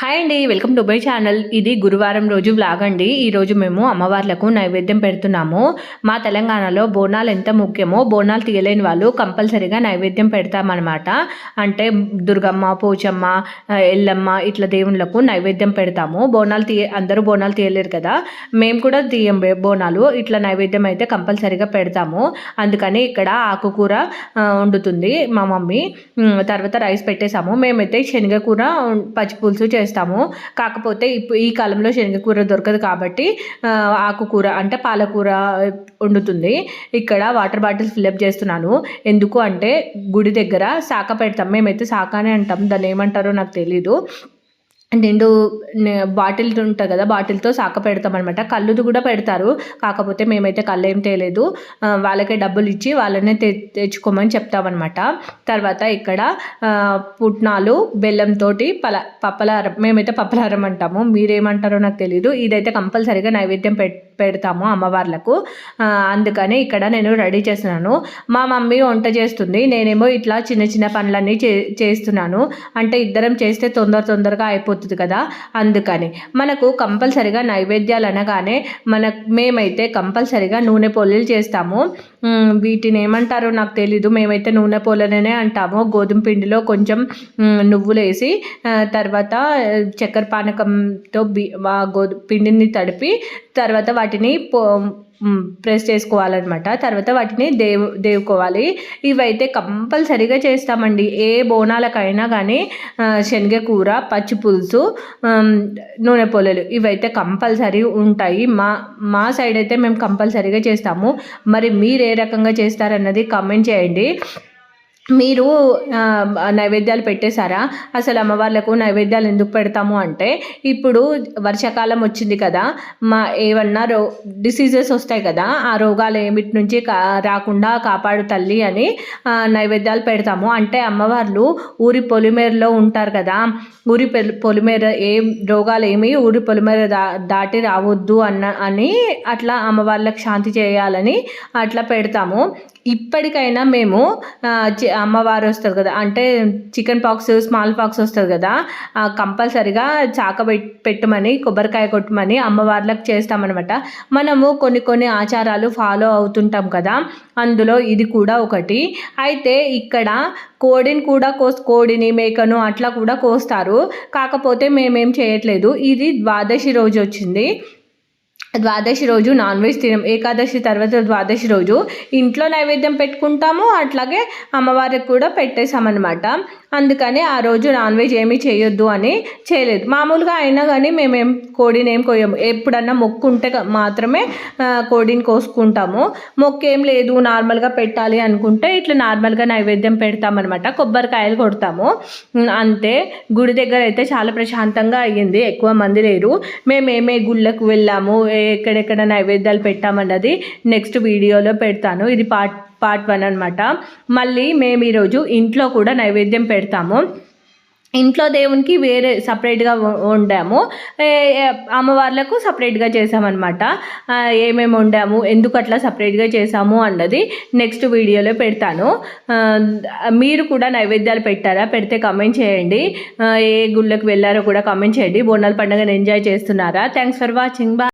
Hi అండి welcome to my channel. ఇది గురువారం రోజు వ్లాగ్ అండి. ఈరోజు మేము అమ్మవార్లకు నైవేద్యం పెడుతున్నాము. మా తెలంగాణలో బోనాలు ఎంత ముఖ్యమో బోనాలు తీయలేని వాళ్ళు కంపల్సరీగా నైవేద్యం పెడతామన్నమాట. అంటే దుర్గమ్మ పోచమ్మ ఎల్లమ్మ ఇట్లా దేవుళ్ళకు నైవేద్యం పెడతాము. బోనాలు తీయ అందరూ బోనాలు తీయలేరు కదా. మేము కూడా తీయం బోనాలు. ఇట్లా నైవేద్యం అయితే కంపల్సరీగా పెడతాము. అందుకని ఇక్కడ ఆకుకూర వండుతుంది మా మమ్మీ. తర్వాత రైస్ పెట్టేసాము మేమైతే శనగకూర పచ్చిపులుసు చేస్తాము కాకపోతే ఇప్పుడు ఈ కాలంలో శనగకూర దొరకదు కాబట్టి ఆకుకూర అంటే పాలకూర వండుతుంది. ఇక్కడ వాటర్ బాటిల్స్ ఫిల్అప్ చేస్తున్నాను. ఎందుకు అంటే గుడి దగ్గర శాఖ పెడతాం. మేమైతే శాఖ అని అంటాం. దాన్ని ఏమంటారో నాకు తెలీదు. నిండు బాటిల్ ఉంటుంది కదా బాటిల్తో సాక పెడతామన్నమాట కళ్ళుది కూడా పెడతారు. కాకపోతే మేమైతే కళ్ళు ఏం తేలేదు వాళ్ళకే డబ్బులు ఇచ్చి వాళ్ళనే తె తెచ్చుకోమని చెప్తామన్నమాట తర్వాత ఇక్కడ పుట్నాలు బెల్లంతో పల పప్పలారం మేమైతే పప్పలారం అంటాము. మీరేమంటారో నాకు తెలీదు. ఇదైతే కంపల్సరీగా నైవేద్యం పెట్ పెడతాము అమ్మవార్లకు. అందుకని ఇక్కడ నేను రెడీ చేస్తున్నాను. మా మమ్మీ వంట చేస్తుంది. నేనేమో ఇట్లా చిన్న చిన్న పనులన్నీ చే చేస్తున్నాను. అంటే ఇద్దరం చేస్తే తొందర తొందరగా అయిపోతుంది కదా? అందుకని. మనకు కంపల్సరిగా నైవేద్యాలు అనగానే మన మేమైతే కంపల్సరిగా నూనె పోలేలు చేస్తాము. వీటిని ఏమంటారో నాకు తెలీదు. మేమైతే నూనె పోలనే అంటాము. గోధుమ పిండిలో కొంచెం నువ్వులు వేసి తర్వాత చక్కెర పానకంతో బి గోధుమ పిండిని తడిపి తర్వాత వాటిని పో ప్రెస్ చేసుకోవాలన్నమాట. తర్వాత వాటిని దేవు దేవుకోవాలి. ఇవైతే కంపల్సరీగా చేస్తామండి. ఏ బోనాలకైనా కానీ శనగకూర పచ్చి పులుసు నూనె పొలలు ఇవైతే కంపల్సరీ ఉంటాయి. మా మా సైడ్ అయితే మేము కంపల్సరీగా చేస్తాము. మరి మీరు ఏ రకంగా చేస్తారన్నది కామెంట్ చేయండి. మీరు నైవేద్యాలు పెట్టేశారా? అసలు అమ్మవార్లకు నైవేద్యాలు ఎందుకు పెడతాము అంటే ఇప్పుడు వర్షాకాలం వచ్చింది కదా మా ఏమన్నా రో డిసీజెస్ వస్తాయి కదా ఆ రోగాలు ఏమిటి నుంచి కా రాకుండా కాపాడు తల్లి అని నైవేద్యాలు పెడతాము. అంటే అమ్మవార్లు ఊరి పొలిమేరలో ఉంటారు కదా ఊరి పొలిమేర ఏం రోగాలు ఏమి ఊరి పొలిమేర దా దాటి రావద్దు అన్న అని అట్లా అమ్మవార్లకు శాంతి చేయాలని అట్లా పెడతాము. ఇప్పటికైనా మేము చి- అమ్మవారు వస్తారు కదా అంటే చికెన్ పాక్స్ స్మాల్ పాక్స్ వస్తుంది కదా కంపల్సరిగా చాక పెట్టమని కొబ్బరికాయ కొట్టమని అమ్మవార్లకు చేస్తామన్నమాట. మనము కొన్ని కొన్ని ఆచారాలు ఫాలో అవుతుంటాం కదా అందులో ఇది కూడా ఒకటి. అయితే ఇక్కడ కోడిని కూడా కోస్ కోడిని మేకను అట్లా కూడా కోస్తారు. కాకపోతే మేమేం చేయట్లేదు. ఇది ద్వాదశి రోజు వచ్చింది. ద్వాదశి రోజు నాన్ వెజ్ తినం. ఏకాదశి తర్వాత ద్వాదశి రోజు ఇంట్లో నైవేద్యం పెట్టుకుంటాము. అట్లాగే అమ్మవారికి కూడా పెట్టేసామన్నమాట అందుకని ఆ రోజు నాన్ వెజ్ ఏమీ చేయొద్దు అని చేయలేదు. మామూలుగా అయినా కానీ మేమేం కోడిని ఏం కోయము ఎప్పుడన్నా మొక్కు ఉంటే మాత్రమే కోడిని కోసుకుంటాము. మొక్కు ఏం లేదు నార్మల్గా పెట్టాలి అనుకుంటే ఇట్లా నార్మల్గా నైవేద్యం పెడతామన్నమాట. కొబ్బరికాయలు కొడతాము. అంతే. గుడి దగ్గర అయితే చాలా ప్రశాంతంగా అయ్యింది. ఎక్కువ మంది లేరు. మేమేమే గుళ్ళకు వెళ్ళాము. ఏ- ఎక్కడెక్కడ నైవేద్యాలు పెట్టామన్నది నెక్స్ట్ వీడియోలో పెడతాను. ఇది పార్ట్ పార్ట్ వన్ అనమాట మళ్ళీ మేము ఈరోజు ఇంట్లో కూడా నైవేద్యం పెడతాము. ఇంట్లో దేవునికి వేరే సపరేట్గా వండాము అమ్మవార్లకు సపరేట్గా చేసామన్నమాట. ఏమేమి వండాము ఎందుకు అట్లా సపరేట్గా చేసాము అన్నది నెక్స్ట్ వీడియోలో పెడతాను. మీరు కూడా నైవేద్యాలు పెట్టారా? పెడితే కామెంట్ చేయండి. ఏ గుళ్ళకి వెళ్ళారో కూడా కామెంట్ చేయండి. బోనాల పండుగను ఎంజాయ్ చేస్తున్నారా? థ్యాంక్స్ ఫర్ వాచింగ్ బా